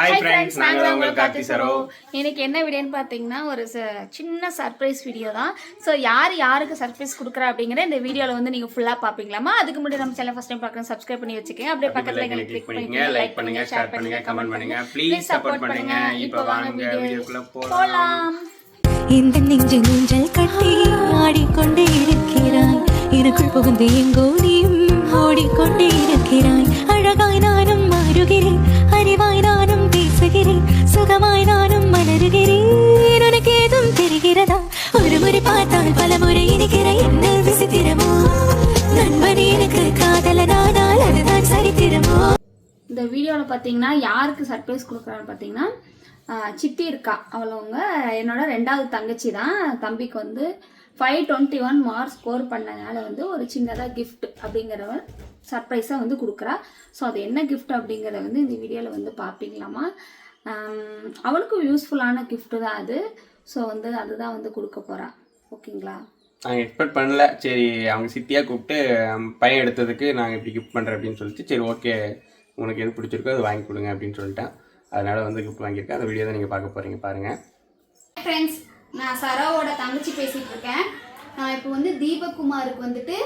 Hi Hi friends friends, நாங்கள் நாங்க உங்கள் உங்கள் கார்த்தி சரோ. இன்னைக்கு என்ன வீடியோன்னு பார்த்தீங்கன்னா ஒரு ச- சின்ன சர்ப்ரைஸ் வீடியோ தான். ஸோ யார் யாருக்கு சர்ப்ரைஸ் கொடுக்குறா அப்படிங்கிற இந்த வீடியோவில் வந்து நீங்கள் ஃபுல்லாக பார்ப்பீங்களாமா அதுக்கு முன்னாடி நம்ம சேனல் ஃபஸ்ட் டைம் பார்க்கணும் சப்ஸ்கிரைப் பண்ணி வச்சுக்கோங்க. அப்படியே பக்கத்தில் பக்கத்தில் கிளிக் பண்ணிக்கங்க லைக் பண்ணுங்க ஷேர் பண்ணுங்க கமெண்ட் பண்ணுங்க ப்ளீஸ் சப்போர்ட் பண்ணுங்க. இப்போ வாங்க வீடியோக்குள்ள போகலாம் இந்த நெஞ்சு நெஞ்சல் கட்டி ஆடிக்கொண்டே இருக்கிறாய். எனக்குள் புகுந்து எங்கோ நீயும் ஓடிக்கொண்டே இருக்கிறாய். அழகாய் இந்த வீடியோவில் பார்த்தீங்கன்னா யாருக்கு சர்ப்ரைஸ் கொடுக்குறான்னு பார்த்தீங்கன்னா சித்தி இருக்கா. அவளவங்க என்னோட ரெண்டாவது தங்கச்சி தான். தம்பிக்கு வந்து five twenty one mark score பண்ணனால வந்து ஒரு சின்னதாக கிஃப்ட் அப்படிங்கிறவ சர்ப்ரைஸாக வந்து கொடுக்குறா. ஸோ அது என்ன கிஃப்ட் அப்படிங்கிறத வந்து இந்த வீடியோவில் வந்து பார்ப்பீங்களாமா அவளுக்கும் யூஸ்ஃபுல்லான கிஃப்ட்டு தான் அது. ஸோ வந்து அதுதான் வந்து கொடுக்க போகிறா ஓகேங்களா? நாங்கள் எக்ஸ்பெக்ட் பண்ணல. சரி அவங்க சித்தியாக கூப்பிட்டு பையன் எடுத்ததுக்கு நாங்கள் இப்படி கிஃப்ட் பண்ணுறேன் அப்படின்னு சொல்லிட்டு சரி ஓகே உனக்கு எது பிடிச்சிருக்கோ அது வாங்கி கொடுங்க அப்படின்னு சொல்லிட்டேன். அதனால் வந்து கிஃப்ட் வாங்கியிருக்கேன். அந்த வீடியோ தான் நீங்கள் பார்க்க போகிறீங்க பாருங்கள் ஃப்ரெண்ட்ஸ் நான் சரோவோட தங்கச்சி பேசிகிட்டு இருக்கேன். நான் இப்போ வந்து தீபக்குமாருக்கு வந்துட்டு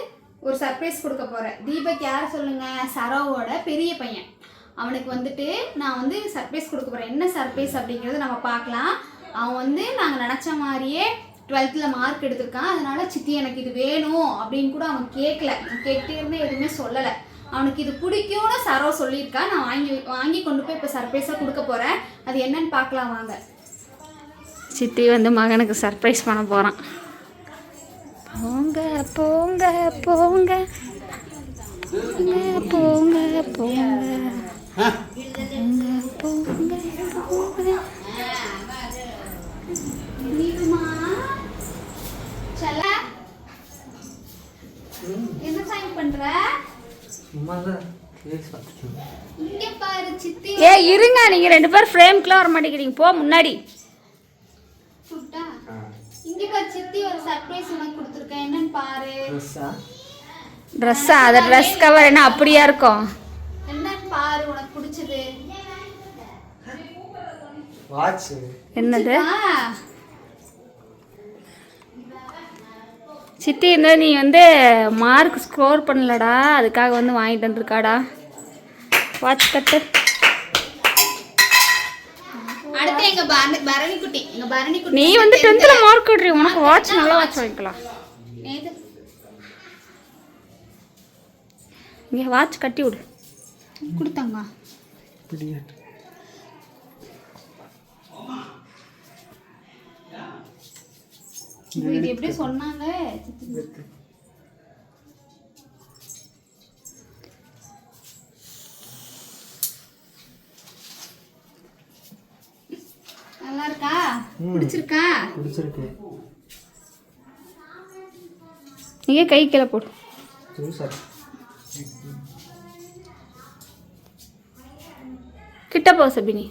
ஒரு சர்ப்ரைஸ் கொடுக்க போகிறேன் தீபக் யார் சொல்லுங்கள் சரோவோட பெரிய பையன். அவனுக்கு வந்துட்டு நான் வந்து சர்ப்ரைஸ் கொடுக்க போகிறேன் என்ன சர்ப்ரைஸ் அப்படிங்கிறத நம்ம பார்க்கலாம். அவன் வந்து நாங்கள் நினச்ச மாதிரியே டுவெல்த்தில் மார்க் எடுத்திருக்கான். அதனால் சித்தி எனக்கு இது வேணும் அப்படின்னு கூட அவன் கேட்கல நான் இருந்து எதுவுமே சொல்லலை. அவனுக்கு இது பிடிக்கும்னு சரோ சொல்லியிருக்கான் நான் வாங்கி வாங்கி கொண்டு போய் இப்போ சர்ப்ரைஸாக கொடுக்க போகிறேன் அது என்னன்னு பார்க்கலாம் வாங்க. சித்தி வந்து மகனுக்கு சர்ப்ரைஸ் பண்ண போகிறான் போங்க போங்க போங்க. ஏ இருங்க நீங்க ரெண்டு பேரும் ஃப்ரேம்க்குள்ள வர மாட்டேங்கிறீங்க. போ முன்னாடி. சுட்டா? இங்க பாரு சித்தி ஒரு சர்ப்ரைஸ் உனக்கு கொடுத்துருக்கேன். என்னன்னு பாரு. ட்ரெஸ்ஸா அது ட்ரெஸ் கவர் என்ன அப்படியா இருக்கும்? என்னன்னு பாரு உனக்கு பிடிச்சது. வாட்ச் என்னது? சித்தி இந்த நீ வந்து மார்க் ஸ்கோர் பண்ணலடா. அதுக்காக வந்து வாங்கிட்டு வந்திருக்காடா. வாட்ச் கட்டு அடுத்து எங்க பரணி பரணி குட்டி எங்க பரணி குட்டி நீ வந்து டென்த்தில் மார்க் விட்றீ உனக்கு வாட்ச் நல்ல வாட்ச் வாங்கிக்கலாம். இங்கே வாட்ச் கட்டி விடு. கொடுத்தாங்க. இது எப்படி சொன்னாங்க? நல்லா இருக்கா பிடிச்சிருக்கா? பிடிச்சிருக்கு. நீங்க கை கீழே போடு. கிட்ட போ சபினி.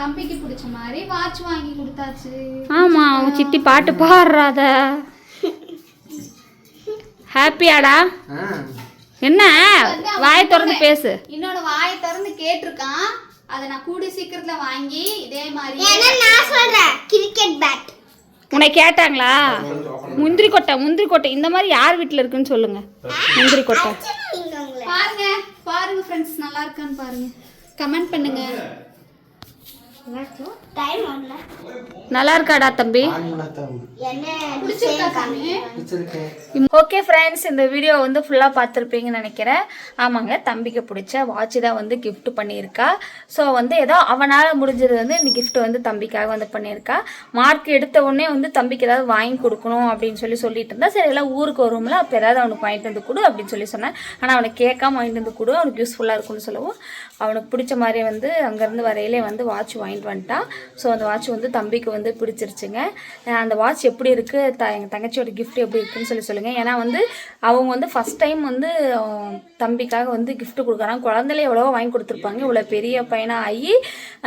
தம்பிக்கு பிடிச்ச மாதிரி வாட்ச் வாங்கி கொடுத்தாச்சு. ஆமா அவங்க சித்தி பாட்டு பாடுறாத. ஹாப்பியாடா? என்ன? வாய் திறந்து பேசு. இன்னொரு வாயை திறந்து கேட்டிருக்கான். அதை நான் கூடி சீக்கிரத்துல வாங்கி இதே மாதிரி நான் சொல்றேன். கிரிக்கெட் பேட் உன்னை கேட்டாங்களா? முந்திரி கொட்டை முந்திரி கொட்டை. இந்த மாதிரி யார் வீட்டில் இருக்குன்னு சொல்லுங்க. முந்திரி கொட்டை. பாருங்க பாருங்க ஃப்ரெண்ட்ஸ் நல்லா இருக்கான்னு பாருங்க. கமெண்ட் பண்ணுங்க. நல்லா இருக்காடா தம்பி? ஓகே ஃப்ரெண்ட்ஸ் இந்த வீடியோ வந்து ஃபுல்லாக பார்த்துருப்பீங்கன்னு நினைக்கிறேன். ஆமாங்க தம்பிக்கு பிடிச்ச வாட்ச் தான் வந்து gift பண்ணியிருக்கா. ஸோ வந்து ஏதோ அவனால் முடிஞ்சது வந்து இந்த gift வந்து தம்பிக்காக வந்து பண்ணியிருக்கா. மார்க் எடுத்த உடனே வந்து தம்பிக்கு ஏதாவது வாங்கி கொடுக்கணும் அப்படின்னு சொல்லி சொல்லிட்டு இருந்தா சரி எல்லாம் ஊருக்கு வரும்ல அப்போ ஏதாவது அவனுக்கு வாங்கிட்டு வந்து கொடு அப்படின்னு சொல்லி சொன்னேன். ஆனால் அவனுக்கு கேட்காம வாங்கிட்டு வந்து கொடு அவனுக்கு யூஸ்ஃபுல்லாக இருக்கும்னு சொல்லவும் அவனுக்கு பிடிச்ச மாதிரி வந்து அங்கேருந்து வரையிலே வந்து வாட்ச் வாங்கிட்டு வாங்கிட்டு வந்துட்டான் ஸோ அந்த வாட்ச் வந்து தம்பிக்கு வந்து பிடிச்சிருச்சுங்க. அந்த வாட்ச் எப்படி இருக்குது த எங்கள் தங்கச்சியோட கிஃப்ட் எப்படி இருக்குன்னு சொல்லி சொல்லுங்கள் ஏன்னா வந்து அவங்க வந்து ஃபஸ்ட் டைம் வந்து தம்பிக்காக வந்து கிஃப்ட் கொடுக்குறாங்க. குழந்தையில எவ்வளவோ வாங்கி கொடுத்துருப்பாங்க. இவ்வளோ பெரிய பையனாக ஆகி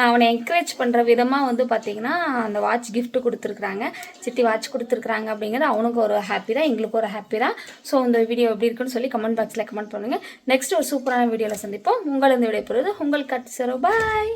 அவனை என்கரேஜ் பண்ணுற விதமாக வந்து பார்த்திங்கன்னா அந்த வாட்ச் கிஃப்ட் கொடுத்துருக்குறாங்க. சித்தி வாட்ச் கொடுத்துருக்குறாங்க அப்படிங்கிறது அவனுக்கு ஒரு ஹாப்பி தான். எங்களுக்கு ஒரு ஹாப்பி தான். ஸோ இந்த வீடியோ எப்படி இருக்குன்னு சொல்லி கமெண்ட் பாக்ஸில் கமெண்ட் பண்ணுங்கள் நெக்ஸ்ட் ஒரு சூப்பரான வீடியோவில் சந்திப்போம். உங்கள் இந்த போகிறது உங்கள் கட் சரோ பாய்